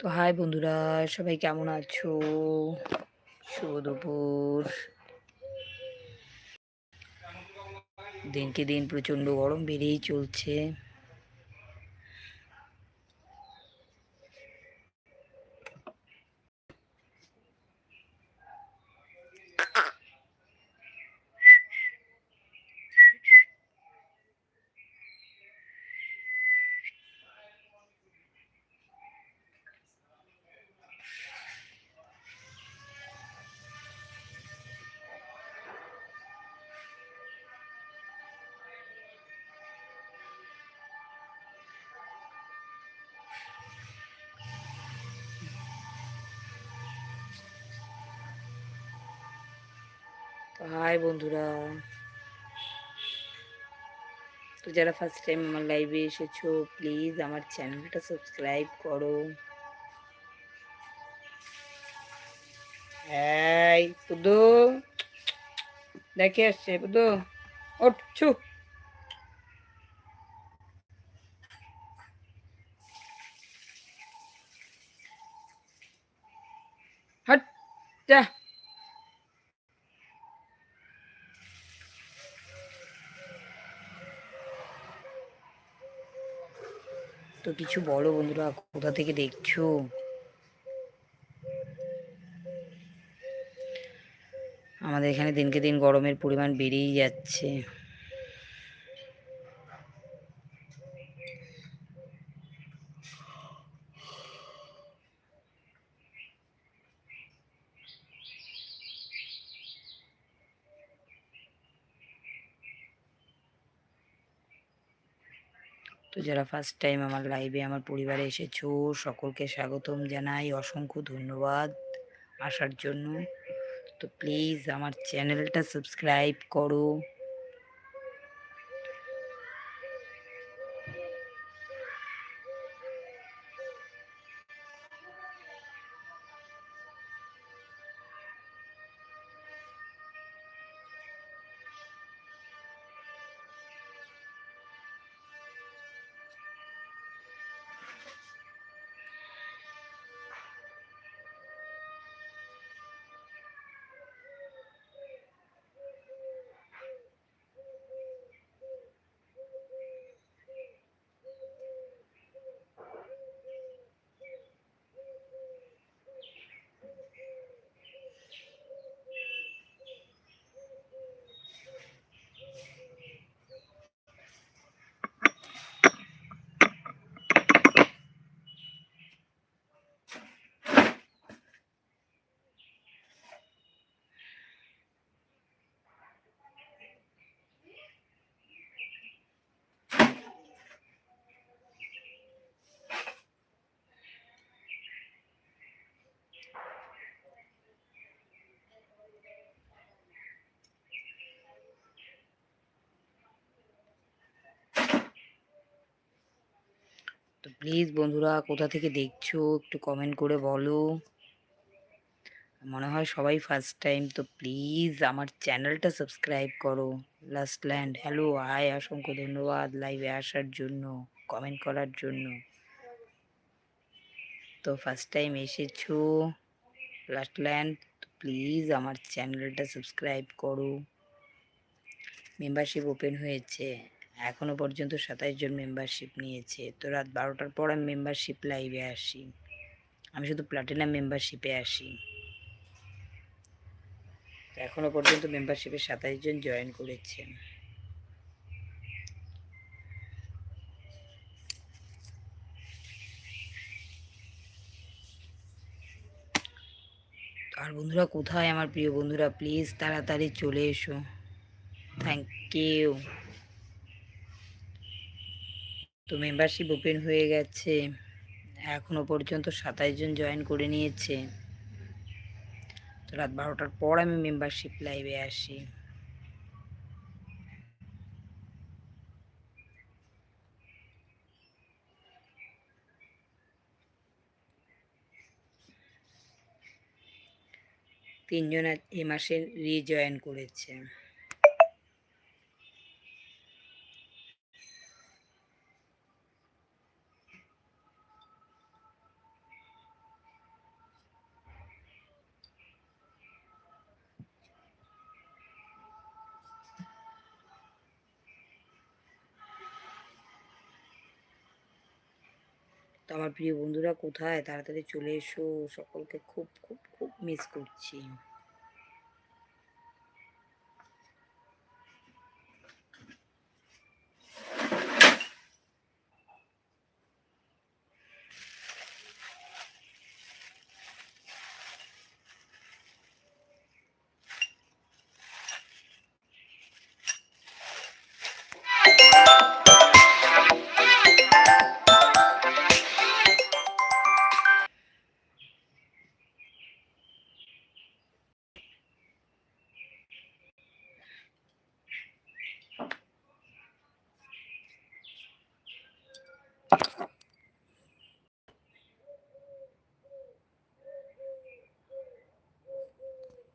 তো হাই বন্ধুরা সবাই কেমন আছো? শুভ দুপুর। দিনকে দিন প্রচণ্ড গরম বেড়েই চলছে। হাই বন্ধুরা। তো যারা ফার্স্ট টাইম আমার লাইভে এসেছ প্লিজ আমার চ্যানেলটা সাবস্ক্রাইব করো। এই, পুদু। দেখে আসছে, পুদু। ওঠ, ছু। হট, যা। কিছু বলো বন্ধুরা কোথা থেকে দেখছ? আমাদের এখানে দিনকে দিন গরমের পরিমাণ বেড়েই যাচ্ছে। তো যারা ফার্স্ট টাইম আমার লাইভে আমার পরিবারে এসেছ, সকলকে স্বাগতম জানাই, অসংখ্য ধন্যবাদ আসার জন্য। তো প্লিজ আমার চ্যানেলটা সাবস্ক্রাইব করো। তো প্লিজ বন্ধুরা, কোথা থেকে দেখছ? একটু কমেন্ট করে বলো। মনে হয় সবাই ফার্স্ট টাইম তো প্লিজ আমার চ্যানেলটা সাবস্ক্রাইব করো। লাস্ট ল্যান্ড হ্যালো আয় অসংখ্য ধন্যবাদ লাইভে আসার জন্য কমেন্ট করার জন্য। তো ফার্স্ট টাইম এসেছ লাস্ট ল্যান্ড প্লিজ আমার চ্যানেলটা সাবস্ক্রাইব করো। মেম্বারশিপ ওপেন হয়েছে। এখনও পর্যন্ত সাতাইশ জন মেম্বারশিপ নিয়েছে। তো রাত বারোটার পর আমি মেম্বারশিপ লাইভে আসি। আমি শুধু প্লাটিনাম মেম্বারশিপে আসি। এখনও পর্যন্ত মেম্বারশিপে সাতাইশ জন জয়েন করেছে। আর বন্ধুরা, কোথায় আমার প্রিয় বন্ধুরা? প্লিজ তাড়াতাড়ি চলে এসো। থ্যাংক ইউ তো মেম্বারশিপ ওপেন হয়ে গেছে। এখনও পর্যন্ত সাতাইশ জন জয়েন করে নিয়েছে। তো রাত বারোটার পর আমি মেম্বারশিপ লাইভে আসি। তিনজন এ মাসে রিজয়েন করেছে। তো আমার প্রিয় বন্ধুরা কোথায়? তাড়াতাড়ি চলে এসো। সকলকে খুব খুব খুব মিস করছি।